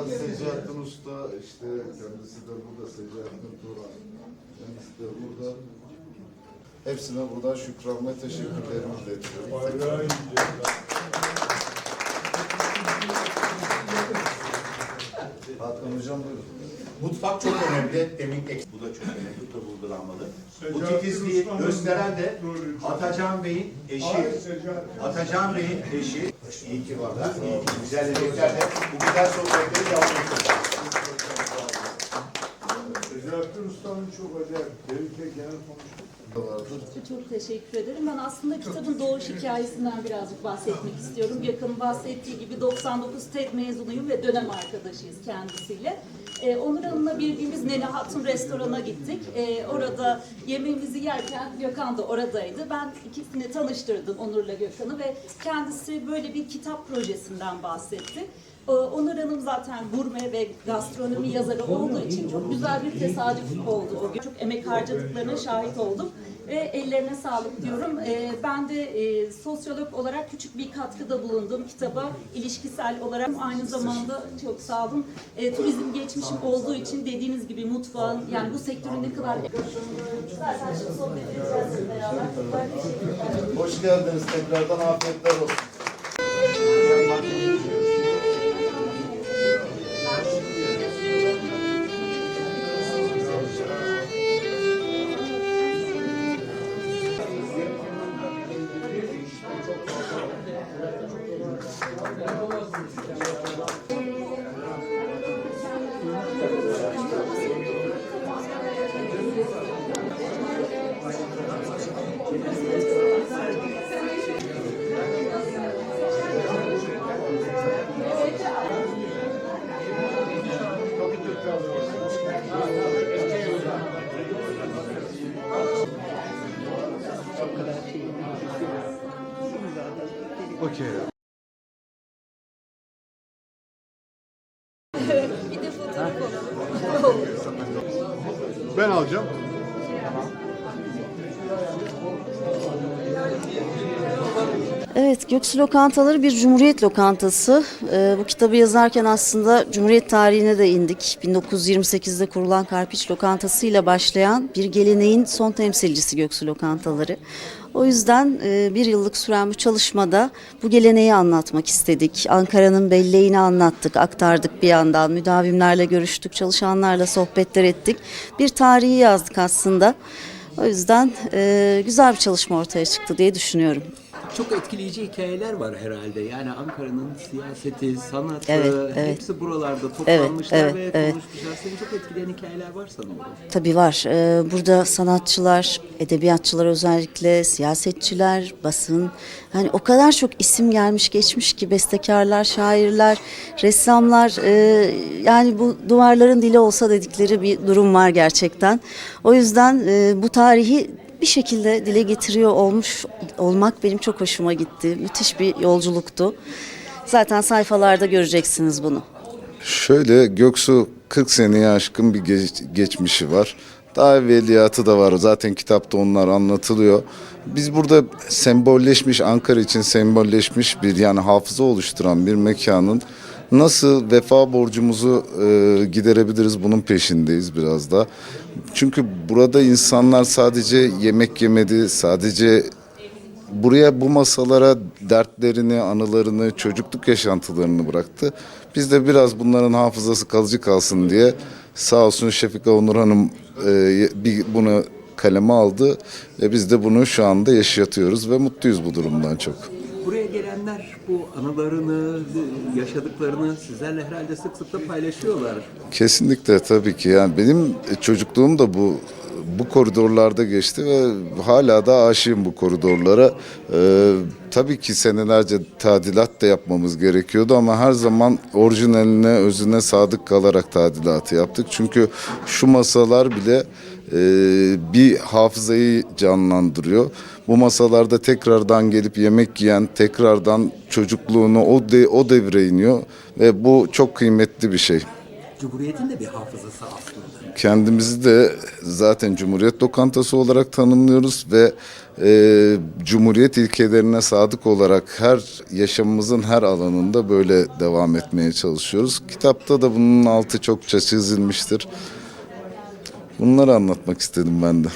Usta, Usta, işte kendisi de burada Secahattin Turan. Kendisi de burada. Hepsine buradan şükranla teşekkürlerimi iletiyorum. Bayrağı Hakan Hocam buyurun. Mutfak çok önemli. Demin ek- bu da çok önemli. Bu da vurgulanmalı. Bu titizliği gösteren de. Atacan Bey'in eşi. Atacan Bey'in eşi. İyi ki varlar. İyi ki güzel yemeklerle bu güzel sohbetleri devam ediyorlar. Secadet Usta'nın çok acayip. Tehlike genel konuştuk. Çok teşekkür ederim. Ben aslında kitabın doğuş hikayesinden birazcık bahsetmek istiyorum. Gökhan'ın bahsettiği gibi 99 TED mezunuyum ve dönem arkadaşıyız kendisiyle. Ee, Onur Hanım'la biz Nene Hatun restorana gittik. Ee, orada yemeğimizi yerken Gökhan da oradaydı. Ben ikisini tanıştırdım Onur'la Gökhan'ı ve kendisi böyle bir kitap projesinden bahsetti. Ee, Onur Hanım zaten gurme ve gastronomi yazarı olduğu için çok güzel bir tesadüf oldu. O gün çok emek harcadıklarına şahit oldum ve ellerine sağlık diyorum. Ee, ben de e, sosyolog olarak küçük bir katkıda bulundum kitaba. ilişkisel olarak aynı zamanda çok sağ olun. E, turizm geçmişim olduğu için dediğiniz gibi mutfağın yani bu sektörün ne kadar... Zaten şimdi sohbet edeceğiz beraber. Hoş geldiniz tekrardan afiyetler olsun. Bir de fotoğraf alalım. Ben alacağım. Evet, Göksu Lokantaları bir Cumhuriyet lokantası. Ee, bu kitabı yazarken aslında Cumhuriyet tarihine de indik. 1928'de kurulan Karpiç Lokantası ile başlayan bir geleneğin son temsilcisi Göksu Lokantaları. O yüzden e, bir yıllık süren bu çalışmada bu geleneği anlatmak istedik. Ankara'nın belleğini anlattık, aktardık bir yandan. Müdavimlerle görüştük, çalışanlarla sohbetler ettik. Bir tarihi yazdık aslında. O yüzden e, güzel bir çalışma ortaya çıktı diye düşünüyorum. Çok etkileyici hikayeler var herhalde. Yani Ankara'nın siyaseti, sanatı Evet, evet. hepsi buralarda toplanmışlar evet, ve evet. konuşmuşlar. Seni çok etkileyen hikayeler var sanırım. Tabii var. Ee, burada sanatçılar, edebiyatçılar özellikle, siyasetçiler, basın. Yani o kadar çok isim gelmiş geçmiş ki bestekarlar, şairler, ressamlar. e, yani bu duvarların dili olsa dedikleri bir durum var gerçekten. O yüzden e, bu tarihi bir şekilde dile getiriyor olmuş olmak benim çok hoşuma gitti. Müthiş bir yolculuktu. Zaten sayfalarda göreceksiniz bunu. Şöyle Göksu 40 seneye aşkın bir geç- geçmişi var. Daha evveliyatı da var. Zaten kitapta onlar anlatılıyor. Biz burada sembolleşmiş Ankara için sembolleşmiş bir yani hafıza oluşturan bir mekanın nasıl vefa borcumuzu e, giderebiliriz bunun peşindeyiz biraz da. Çünkü burada insanlar sadece yemek yemedi, sadece buraya bu masalara dertlerini, anılarını, çocukluk yaşantılarını bıraktı. Biz de biraz bunların hafızası kalıcı kalsın diye sağ olsun Şefika Onur Hanım e, bir bunu kaleme aldı ve biz de bunu şu anda yaşatıyoruz ve mutluyuz bu durumdan çok. Gelenler bu anılarını, yaşadıklarını sizlerle herhalde sık sık da paylaşıyorlar. Kesinlikle tabii ki yani benim çocukluğum da bu bu koridorlarda geçti ve hala da aşığım bu koridorlara. Ee, tabii ki senelerce tadilat da yapmamız gerekiyordu ama her zaman orijinaline, özüne sadık kalarak tadilatı yaptık. Çünkü şu masalar bile e, bir hafızayı canlandırıyor. Bu masalarda tekrardan gelip yemek yiyen, tekrardan çocukluğunu o de, o devre iniyor ve bu çok kıymetli bir şey. Cumhuriyet'in de bir hafızası aslında. Kendimizi de zaten Cumhuriyet Lokantası olarak tanımlıyoruz ve e, Cumhuriyet ilkelerine sadık olarak her yaşamımızın her alanında böyle devam etmeye çalışıyoruz. Kitapta da bunun altı çokça çizilmiştir. Bunları anlatmak istedim ben de.